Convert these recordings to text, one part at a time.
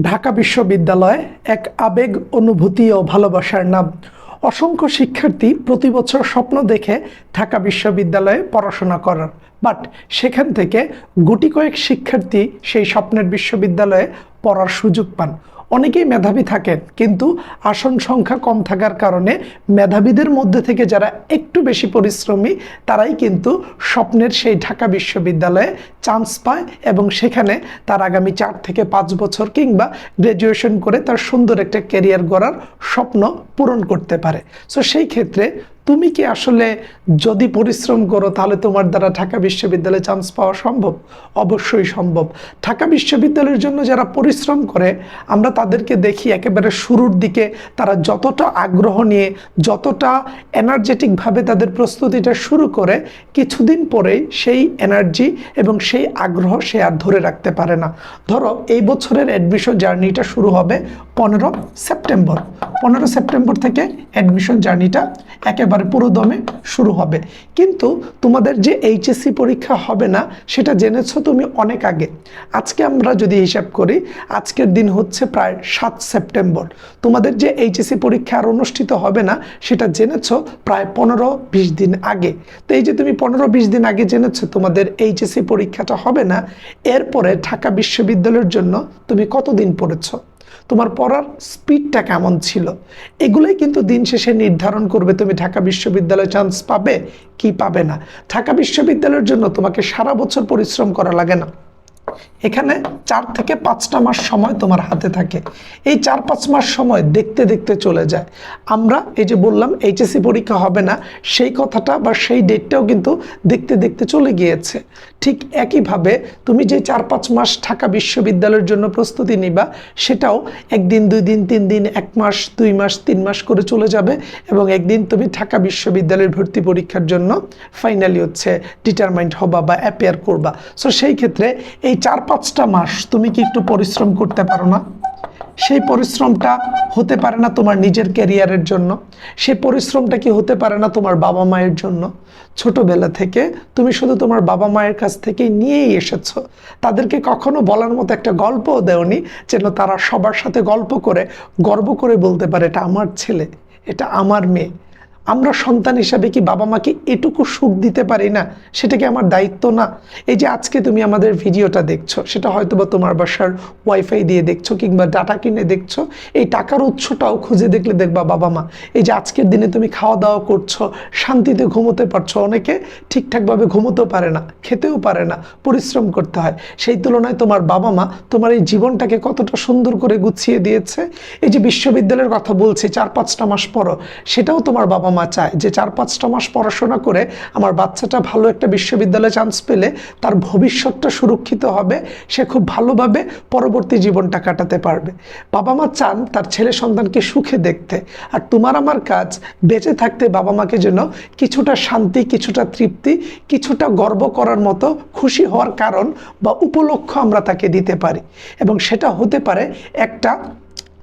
ঢাকা বিশ্ববিদ্যালয় এক আবেগ, অনুভূতি ও ভালোবাসার নাম। অসংখ্য শিক্ষার্থী প্রতি বছর স্বপ্ন দেখে ঢাকা বিশ্ববিদ্যালয়ে পড়াশোনা করার। বাট সেখান থেকে গুটি কয়েক শিক্ষার্থী সেই স্বপ্নের বিশ্ববিদ্যালয়ে পড়ার সুযোগ পান। অনেকেই মেধাবী থাকেন, কিন্তু আসন সংখ্যা কম থাকার কারণে মেধাবীদের মধ্যে থেকে যারা একটু বেশি পরিশ্রমী, তারাই কিন্তু স্বপ্নের সেই ঢাকা বিশ্ববিদ্যালয়ে চান্স পায় এবং সেখানে তার আগামী চার থেকে পাঁচ বছর কিংবা গ্র্যাজুয়েশন করে তার সুন্দর একটা ক্যারিয়ার গড়ার স্বপ্ন পূরণ করতে পারে। সো সেই ক্ষেত্রে তুমি কি আসলে যদি পরিশ্রম করো, তাহলে তোমার দ্বারা ঢাকা বিশ্ববিদ্যালয়ে চান্স পাওয়া সম্ভব? অবশ্যই সম্ভব। ঢাকা বিশ্ববিদ্যালয়ের জন্য যারা পরিশ্রম করে, আমরা তাদেরকে দেখি একেবারে শুরুর দিকে তারা যতটা আগ্রহ নিয়ে, যতটা এনার্জেটিকভাবে তাদের প্রস্তুতিটা শুরু করে, কিছুদিন পরেই সেই এনার্জি এবং সেই আগ্রহ সে আর ধরে রাখতে পারে না। ধরো, এই বছরের অ্যাডমিশন জার্নিটা শুরু হবে পনেরো সেপ্টেম্বর। পনেরো সেপ্টেম্বর থেকে অ্যাডমিশন জার্নিটা একেবারে পুরো দমে শুরু হবে। কিন্তু তোমাদের যে এইচএসসি পরীক্ষা হবে না, সেটা জেনেছো তুমি অনেক আগে। আজকে আমরা যদি হিসাব করি, আজকের দিন হচ্ছে প্রায় সাত সেপ্টেম্বর। তোমাদের যে এইচএসসি পরীক্ষা আর অনুষ্ঠিত হবে না, সেটা জেনেছো প্রায় পনেরো বিশ দিন আগে। তো এই যে তুমি পনেরো বিশ দিন আগে জেনেছো তোমাদের এইচএসসি পরীক্ষাটা হবে না, এরপরে ঢাকা বিশ্ববিদ্যালয়ের জন্য তুমি কতদিন পড়েছো? তোমার পড়ার স্পিডটা কেমন ছিল? এগুলোই কিন্তু দিন শেষে নির্ধারণ করবে। তুমি ঢাকা বিশ্ববিদ্যালয়ে চান্স পাবে কি পাবে না? ঢাকা বিশ্ববিদ্যালয়ের জন্য তোমাকে সারা বছর পরিশ্রম করা লাগে না। এখানে চার থেকে পাঁচটা মাস সময় তোমার হাতে থাকে। এই চার পাঁচ মাস সময় দেখতে দেখতে চলে যায়। আমরা এই যে বললাম, এইচএসসি পরীক্ষা হবে না, সেই কথাটা বা সেই ডেটটাও কিন্তু দেখতে দেখতে চলে গিয়েছে। ঠিক একইভাবে তুমি যে চার পাঁচ মাস ঢাকা বিশ্ববিদ্যালয়ের জন্য প্রস্তুতি নিবা, সেটাও একদিন, দুই দিন, তিন দিন, এক মাস, দুই মাস, তিন মাস করে চলে যাবে এবং একদিন তুমি ঢাকা বিশ্ববিদ্যালয়ের ভর্তি পরীক্ষার জন্য ফাইনালি হচ্ছে ডিটারমাইন্ড হবা বা অ্যাপেয়ার করবা। সো সেই ক্ষেত্রে এই চার পাঁচটা মাস তুমি কি একটু পরিশ্রম করতে পারো না? সেই পরিশ্রমটা হতে পারে না তোমার নিজের ক্যারিয়ারের জন্য। সেই পরিশ্রমটা কি হতে পারে না তোমার বাবা মায়ের জন্য? ছোটবেলা থেকে তুমি শুধু তোমার বাবা মায়ের কাছ থেকেই নিয়েই এসেছ। তাদেরকে কখনো বলার মতো একটা গল্পও দেওনি যেন তারা সবার সাথে গল্প করে, গর্ব করে বলতে পারে, এটা আমার ছেলে, এটা আমার মেয়ে। আমরা সন্তান হিসাবে কি বাবা মাকে এটুকু সুখ দিতে পারি না? সেটা কি আমার দায়িত্ব না? এই যে আজকে তুমি আমাদের ভিডিওটা দেখছ, সেটা হয়তো বা তোমার বাসার ওয়াইফাই দিয়ে দেখছ কিংবা ডাটা কিনে দেখছ, এই টাকার উৎসটাও খুঁজে দেখলে দেখবা বাবা মা। এই যে আজকের দিনে তুমি খাওয়া দাওয়া করছ, শান্তিতে ঘুমোতে পারছ, অনেকে ঠিকঠাকভাবে ঘুমোতেও পারে না, খেতেও পারে না, পরিশ্রম করতে হয়। সেই তুলনায় তোমার বাবা মা তোমার এই জীবনটাকে কতটা সুন্দর করে গুছিয়ে দিয়েছে। এই যে বিশ্ববিদ্যালয়ের কথা বলছি চার পাঁচটা মাস পরও, সেটাও তোমার বাবা মা চায়, যে চার পাঁচটা মাস পড়াশোনা করে আমার বাচ্চাটা ভালো একটা বিশ্ববিদ্যালয়ে চান্স পেলে তার ভবিষ্যৎটা সুরক্ষিত হবে, সে খুব ভালোভাবে পরবর্তী জীবনটা কাটাতে পারবে। বাবা মা চান তার ছেলে সন্তানকে সুখে দেখতে, আর তোমার আমার কাজ বেঁচে থাকতে বাবা মাকে যেন কিছুটা শান্তি, কিছুটা তৃপ্তি, কিছুটা গর্ব করার মতো খুশি হওয়ার কারণ বা উপলক্ষ আমরা তাকে দিতে পারি। এবং সেটা হতে পারে একটা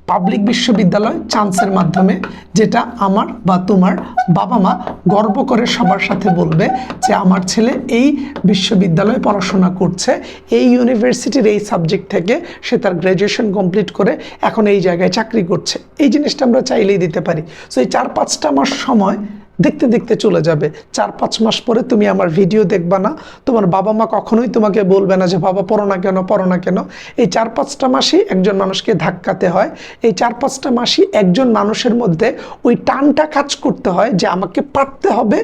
পাবলিক বিশ্ববিদ্যালয় চান্সের মাধ্যমে, যেটা আমার বা তোমার বাবা মা গর্ব করে সবার সাথে বলবে যে আমার ছেলে এই বিশ্ববিদ্যালয়ে পড়াশোনা করছে, এই ইউনিভার্সিটির এই সাবজেক্ট থেকে সে তার গ্র্যাজুয়েশন কমপ্লিট করে এখন এই জায়গায় চাকরি করছে। এই জিনিসটা আমরা চাইলেই দিতে পারি। সো এই চার পাঁচটা মাস সময় দেখতে দেখতে চলে যাবে। চার পাঁচ মাস পরে তুমি আমার ভিডিও দেখবা না। তোমার বাবা মা কখনোই তোমাকে বলবে না যে, বাবা, পড়ো না কেন, পড়ো না কেন? এই চার পাঁচটা মাসই একজন মানুষকে ধাক্কাতে হয়। এই চার পাঁচটা মাসই একজন মানুষের মধ্যে ওই টানটা কাজ করতে হয় যে, আমাকে পারতে হবে,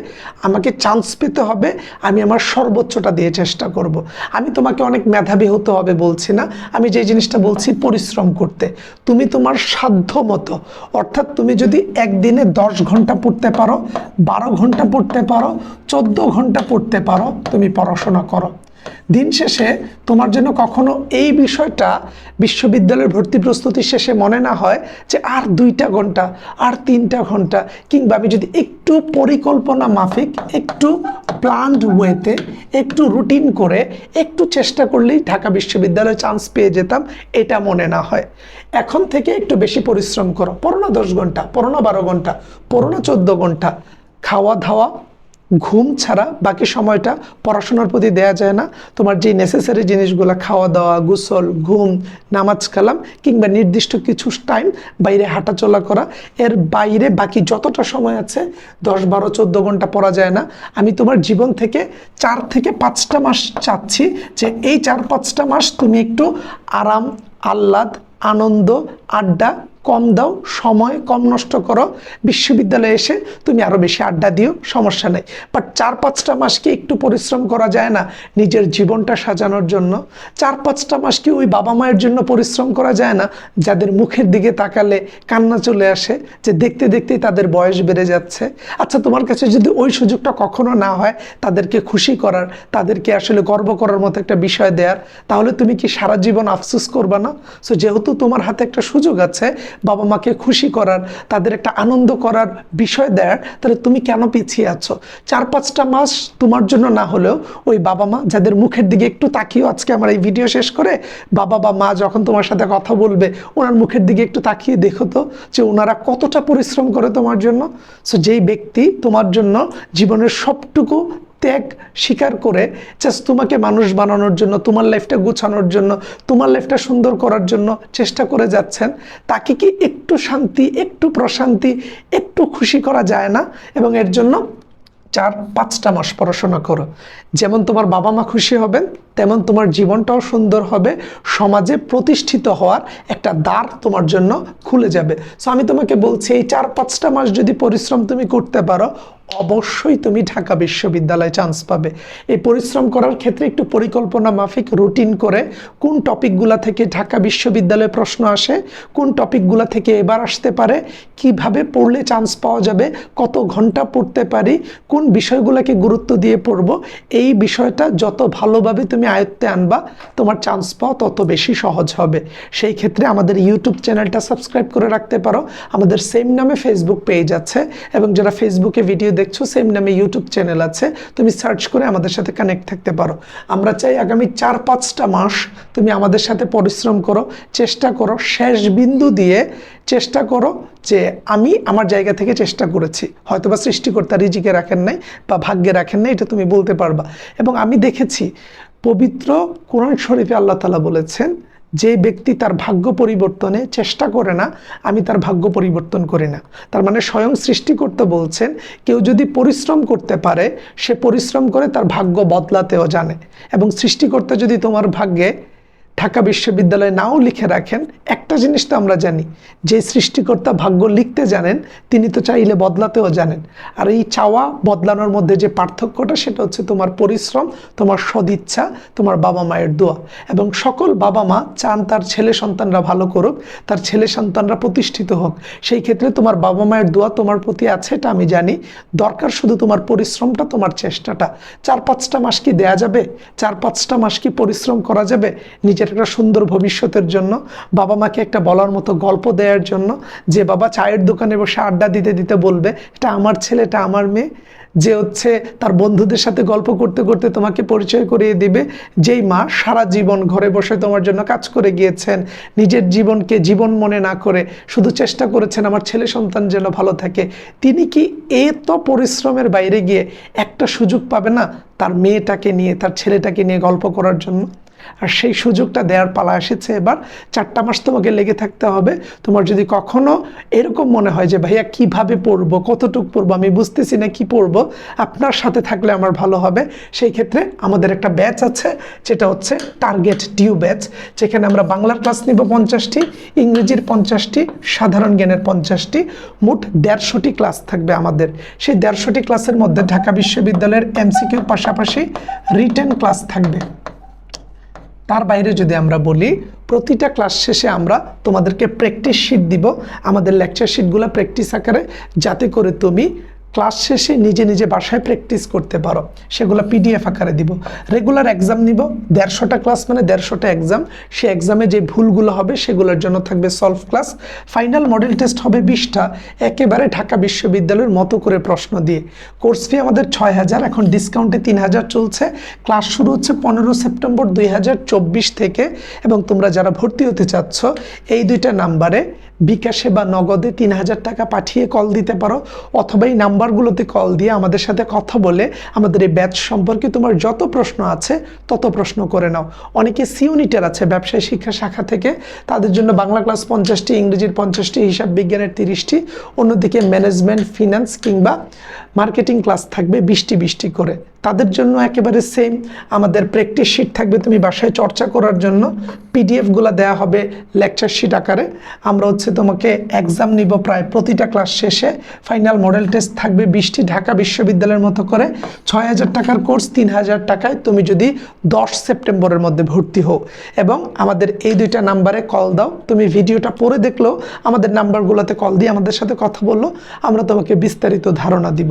আমাকে চান্স পেতে হবে, আমি আমার সর্বোচ্চটা দিয়ে চেষ্টা করব। আমি তোমাকে অনেক মেধাবী হতে হবে বলছি না। আমি যে জিনিসটা বলছি, পরিশ্রম করতে। তুমি তোমার সাধ্য মতো অর্থাৎ তুমি যদি একদিনে দশ ঘণ্টা পড়তে পারো বারো ঘণ্টা পড়তে পারো চোদ্দ ঘণ্টা পড়তে পারো তুমি পড়াশোনা করো। দিন শেষে তোমার জন্য কখনো এই বিষয়টা বিশ্ববিদ্যালয়ের ভর্তি প্রস্তুতি শেষে মনে না হয় যে আর দুইটা ঘণ্টা, আর তিনটা ঘণ্টা, কিংবা আমি যদি একটু পরিকল্পনা মাফিক, একটু প্ল্যান্ড ওয়েতে একটু রুটিন করে, একটু চেষ্টা করলেই ঢাকা বিশ্ববিদ্যালয়ে চান্স পেয়ে যেতাম, এটা মনে না হয়। এখন থেকে একটু বেশি পরিশ্রম করো। পড়ো না দশ ঘণ্টা পড়ো না বারো ঘণ্টা পড়ো না চোদ্দ ঘণ্টা খাওয়া ধাওয়া ঘুম ছাড়া বাকি সময়টা পড়াশোনার প্রতি দেয়া যায় না। তোমার যে নেসেসারি জিনিসগুলো খাওয়া দাওয়া, গোসল, ঘুম, নামাজ, কালাম কিংবা নির্দিষ্ট কিছু টাইম বাইরে হাঁটাচলা করা, এর বাইরে বাকি যতটা সময় আছে, দশ, বারো, চোদ্দ ঘণ্টা পড়া যায় না। আমি তোমার জীবন থেকে চার থেকে পাঁচটা মাস চাচ্ছি যে এই চার পাঁচটা মাস তুমি একটু আরাম, আহ্লাদ, আনন্দ, আড্ডা কম দাও, সময় কম নষ্ট করো। বিশ্ববিদ্যালয়ে এসে তুমি আরও বেশি আড্ডা দিও, সমস্যা নেই। বাট চার পাঁচটা মাস কি একটু পরিশ্রম করা যায় না নিজের জীবনটা সাজানোর জন্য। চার পাঁচটা মাস কি ওই বাবা মায়ের জন্য পরিশ্রম করা যায় না, যাদের মুখের দিকে তাকালে কান্না চলে আসে, যে দেখতে দেখতেই তাদের বয়স বেড়ে যাচ্ছে। আচ্ছা তোমার কাছে যদি ওই সুযোগটা কখনো না হয়, তাদেরকে খুশি করার, তাদেরকে আসলে গর্ব করার মতো একটা বিষয় দেওয়ার তাহলে তুমি কি সারা জীবন আফসোস করবা না? সো যেহেতু তোমার হাতে একটা সুযোগ আছে বাবা মাকে খুশি করার, তাদের একটা আনন্দ করার বিষয় দেয়ার তাহলে তুমি কেন পিছিয়ে আছো? চার পাঁচটা মাস তোমার জন্য না হলেও ওই বাবা মা যাদের মুখের দিকে একটু তাকিয়েও আজকে আমার এই ভিডিও শেষ করে, বাবা বা মা যখন তোমার সাথে কথা বলবে, ওনার মুখের দিকে একটু তাকিয়ে দেখো তো যে ওনারা কতটা পরিশ্রম করে তোমার জন্য। সো যেই ব্যক্তি তোমার জন্য জীবনের সবটুকু ত্যাগ স্বীকার করে জাস্ট তোমাকে মানুষ বানানোর জন্য, তোমার লাইফটা গুছানোর জন্য, তোমার লাইফটা সুন্দর করার জন্য চেষ্টা করে যাচ্ছেন, তাকে কি একটু শান্তি, একটু প্রশান্তি, একটু খুশি করা যায় না? এবং এর জন্য চার, পাঁচটা মাস পড়াশোনা করো। যেমন তোমার বাবা মা খুশি হবেন, তেমন তোমার জীবনটাও সুন্দর হবে, সমাজে প্রতিষ্ঠিত হওয়ার একটা দ্বার তোমার জন্য খুলে যাবে। সো আমি তোমাকে বলছি, এই চার, পাঁচটা মাস যদি পরিশ্রম তুমি করতে পারো অবশ্যই তুমি ঢাকা বিশ্ববিদ্যালয়ে চান্স পাবে। এই পরিশ্রম করার ক্ষেত্রে একটু পরিকল্পনা মাফিক রুটিন করে কোন টপিকগুলা থেকে ঢাকা বিশ্ববিদ্যালয়ে প্রশ্ন আসে, কোন টপিকগুলা থেকে এবার আসতে পারে, কীভাবে পড়লে চান্স পাওয়া যাবে, কত ঘণ্টা পড়তে পারি, কোন বিষয়গুলোকে গুরুত্ব দিয়ে পড়ব, এই বিষয়টা যত ভালোভাবে তুমি আয়ত্তে আনবা, তোমার চান্স পাওয়া তত বেশি সহজ হবে। সেই ক্ষেত্রে আমাদের ইউটিউব চ্যানেলটা সাবস্ক্রাইব করে রাখতে পারো। আমাদের সেম নামে ফেসবুক পেজ আছে এবং যারা ফেসবুকে ভিডিও দেখছ সেম নামে ইউটিউব চ্যানেল আছে, তুমি সার্চ করে আমাদের সাথে কানেক্ট থাকতে পারো। আমরা চাই আগামী চার, পাঁচটা মাস তুমি আমাদের সাথে পরিশ্রম করো, চেষ্টা করো, শেষ বিন্দু দিয়ে চেষ্টা করো যে আমি আমার জায়গা থেকে চেষ্টা করেছি। হয়তো বা সৃষ্টিকর্তা রিজিকে রাখেন নাই বা ভাগ্যে রাখেন নাই, এটা তুমি বলতে পারবা। এবং আমি দেখেছি, পবিত্র কোরআন শরীফে আল্লাহ তালা বলেছেন যে ব্যক্তি তার ভাগ্য পরিবর্তনে চেষ্টা করে না, আমি তার ভাগ্য পরিবর্তন করি না। তার মানে স্বয়ং সৃষ্টি করতে বলছেন, কেউ যদি পরিশ্রম করতে পারে, সে পরিশ্রম করে তার ভাগ্য বদলাতেও জানে। এবং সৃষ্টি করতে যদি তোমার ভাগ্যে ঢাকা বিশ্ববিদ্যালয়ে নাও লিখে রাখেন, একটা জিনিস তো আমরা জানি, যে সৃষ্টিকর্তা ভাগ্য লিখতে জানেন, তিনি তো চাইলে বদলাতেও জানেন। আর এই চাওয়া বদলানোর মধ্যে যে পার্থক্যটা, সেটা হচ্ছে তোমার পরিশ্রম, তোমার সদিচ্ছা, তোমার বাবা মায়ের দোয়া। এবং সকল বাবা মা চান তার ছেলে সন্তানরা ভালো করুক, তার ছেলে সন্তানরা প্রতিষ্ঠিত হোক। সেই ক্ষেত্রে তোমার বাবা মায়ের দোয়া তোমার প্রতি আছে, এটা আমি জানি। দরকার শুধু তোমার পরিশ্রমটা, তোমার চেষ্টাটা। চার পাঁচটা মাস কি দেয়া যাবে? চার পাঁচটা মাস কি পরিশ্রম করা যাবে? নিজের একটা সুন্দর ভবিষ্যতের জন্য, বাবা মাকে একটা বলার মতো গল্প দেওয়ার জন্য, যে বাবা চায়ের দোকানে বসে আড্ডা দিতে দিতে বলবে, এটা আমার ছেলে, এটা আমার মেয়ে। যে হচ্ছে তার বন্ধুদের সাথে গল্প করতে করতে তোমাকে পরিচয় করিয়ে দিবে, যেই মা সারা জীবন ঘরে বসে তোমার জন্য কাজ করে গিয়েছেন, নিজের জীবনকে জীবন মনে না করে শুধু চেষ্টা করেছেন, আমার ছেলে সন্তান যেন ভালো থাকে। তিনি কি এত পরিশ্রমের বাইরে গিয়ে একটা সুযোগ পাবে না তার মেয়েটাকে নিয়ে, তার ছেলেটাকে নিয়ে গল্প করার জন্য? আর সেই সুযোগটা দেওয়ার পালা এসেছে এবার। চারটা মাস তোমাকে লেগে থাকতে হবে। তোমার যদি কখনো এরকম মনে হয় যে, ভাইয়া, কীভাবে পড়ব? কতটুকু পড়ব? আমি বুঝতেছি না কি পড়ব? আপনার সাথে থাকলে আমার ভালো হবে। সেই ক্ষেত্রে আমাদের একটা ব্যাচ আছে, যেটা হচ্ছে টার্গেট ডিউ ব্যাচ, যেখানে আমরা বাংলার ক্লাস নিব পঞ্চাশটি, ইংরেজির পঞ্চাশটি, সাধারণ জ্ঞানের পঞ্চাশটি, মোট দেড়শোটি ক্লাস থাকবে আমাদের। সেই দেড়শোটি ক্লাসের মধ্যে ঢাকা বিশ্ববিদ্যালয়ের এমসিকিউর পাশাপাশি রিটেন ক্লাস থাকবে। তার বাইরে যদি আমরা বলি, প্রতিটা ক্লাস শেষে আমরা তোমাদেরকে প্র্যাকটিস শিট দিব। আমাদের লেকচার শিটগুলো প্র্যাকটিস আকারে যাতে করে তুমি ক্লাস শেষে নিজে নিজে বাসায় প্র্যাকটিস করতে পারো। সেগুলো পিডিএফ আকারে দিব। রেগুলার এক্সাম নিব। দেড়শোটা ক্লাস মানে দেড়শোটা এক্সাম সে এক্সামে যে ভুলগুলো হবে সেগুলোর জন্য থাকবে solve class final model test হবে বিশটা। একেবারে ঢাকা বিশ্ববিদ্যালয়ের মতো করে প্রশ্ন দিয়ে। কোর্স ফি আমাদের ছয় হাজার এখন ডিসকাউন্টে তিন হাজার চলছে। ক্লাস শুরু হচ্ছে পনেরো সেপ্টেম্বর দুই হাজার চব্বিশ থেকে। এবং তোমরা যারা ভর্তি হতে চাচ্ছ, এই দুইটা নাম্বারে বিকাশে বা নগদে তিন হাজার টাকা পাঠিয়ে কল দিতে পারো, অথবা এই নাম্বারগুলোতে কল দিয়ে আমাদের সাথে কথা বলে আমাদের এই ব্যাচ সম্পর্কে তোমার যত প্রশ্ন আছে, তত প্রশ্ন করে নাও। অনেকে সিউনিটার আছে, ব্যবসায় শিক্ষা শাখা থেকে, তাদের জন্য বাংলা ক্লাস পঞ্চাশটি, ইংরেজির পঞ্চাশটি, হিসাব বিজ্ঞানের তিরিশটি, অন্যদিকে ম্যানেজমেন্ট ফিনান্স কিংবা মার্কেটিং ক্লাস থাকবে বিশটি বিশটি করে। তাদের জন্য একেবারে সেম আমাদের প্র্যাকটিস শিট থাকবে তুমি বাসায় চর্চা করার জন্য। পিডিএফগুলো দেওয়া হবে লেকচার শিট আকারে। আমরা হচ্ছে তোমাকে এক্সাম নিব প্রায় প্রতিটা ক্লাস শেষে। ফাইনাল মডেল টেস্ট থাকবে বিশটি ঢাকা বিশ্ববিদ্যালয়ের মতো করে। ছয় হাজার টাকার কোর্স তিন হাজার টাকায় তুমি যদি দশ সেপ্টেম্বরের মধ্যে ভর্তি হও। এবং আমাদের এই দুইটা নাম্বারে কল দাও। তুমি ভিডিওটা পরে দেখলেও আমাদের নাম্বারগুলোতে কল দিয়ে আমাদের সাথে কথা বলল। আমরা তোমাকে বিস্তারিত ধারণা দিব।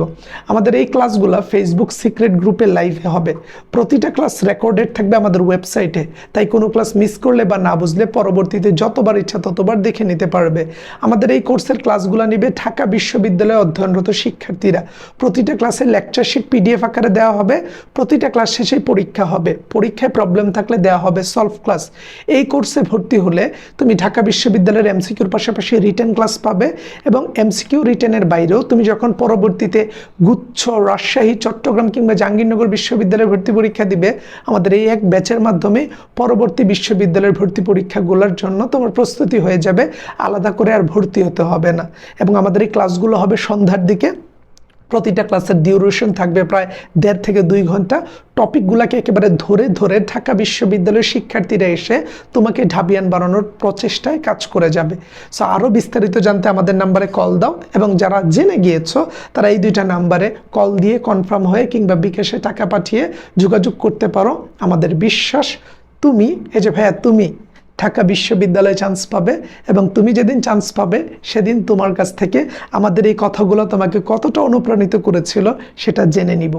আমাদের এই ক্লাসগুলো ফেসবুক সিক্রেট গ্রুপে লাইভে হবে। প্রতিটা ক্লাস রেকর্ডেড থাকবে আমাদের ওয়েবসাইটে তাই কোনো ক্লাস মিস করলে বা না বুঝলে পরবর্তীতে যতবার ইচ্ছা ততবার দেখে নিতে পারবে। আমাদের এই কোর্সের ক্লাসগুলো নিবে ঢাকা বিশ্ববিদ্যালয়ে অধ্যয়নরত শিক্ষার্থীরা। প্রতিটা ক্লাসের লেকচার শিট পিডিএফ আকারে দেওয়া হবে। প্রতিটা ক্লাস শেষেই পরীক্ষা হবে। পরীক্ষায় প্রবলেম থাকলে দেওয়া হবে সলভ ক্লাস এই কোর্সে ভর্তি হলে তুমি ঢাকা বিশ্ববিদ্যালয়ের এমসিকিউর পাশাপাশি রিটেন ক্লাস পাবে এবং এমসিকিউ রিটেনের বাইরেও তুমি যখন পরবর্তীতে গুচ্ছ, রাজশাহী, চট্টগ্রাম কিংবা জাহাঙ্গীরনগর বিশ্ববিদ্যালয়ে ভর্তি পরীক্ষা দিবে। আমাদের এই এক ব্যাচের মাধ্যমে পরবর্তী বিশ্ববিদ্যালয়ের ভর্তি পরীক্ষাগুলোর জন্য তোমার প্রস্তুতি হয়ে যাবে। আলাদা করে আর ভর্তি হতে হবে না। এবং আমাদের এই ক্লাসগুলো হবে সন্ধ্যার দিকে। প্রতিটা ক্লাসের ডিউরেশন থাকবে প্রায় দেড় থেকে দুই ঘণ্টা। টপিকগুলোকে একেবারে ধরে ধরে ঢাকা বিশ্ববিদ্যালয়ের শিক্ষার্থীরা এসে তোমাকে ঢাবিয়ান বানানোর প্রচেষ্টায় কাজ করে যাবে। সো আরও বিস্তারিত জানতে আমাদের নাম্বারে কল দাও এবং যারা জেনে গিয়েছো, তারা এই দুইটা নাম্বারে কল দিয়ে কনফার্ম হয়ে কিংবা বিকাশে টাকা পাঠিয়ে যোগাযোগ করতে পারো। আমাদের বিশ্বাস, তুমি, এই যে ভাইয়া, তুমি ঢাকা বিশ্ববিদ্যালয়ে চান্স পাবে এবং তুমি যেদিন চান্স পাবে সেদিন তোমার কাছ থেকে আমাদের এই কথাগুলো তোমাকে কতটা অনুপ্রাণিত করেছিল সেটা জেনে নিব।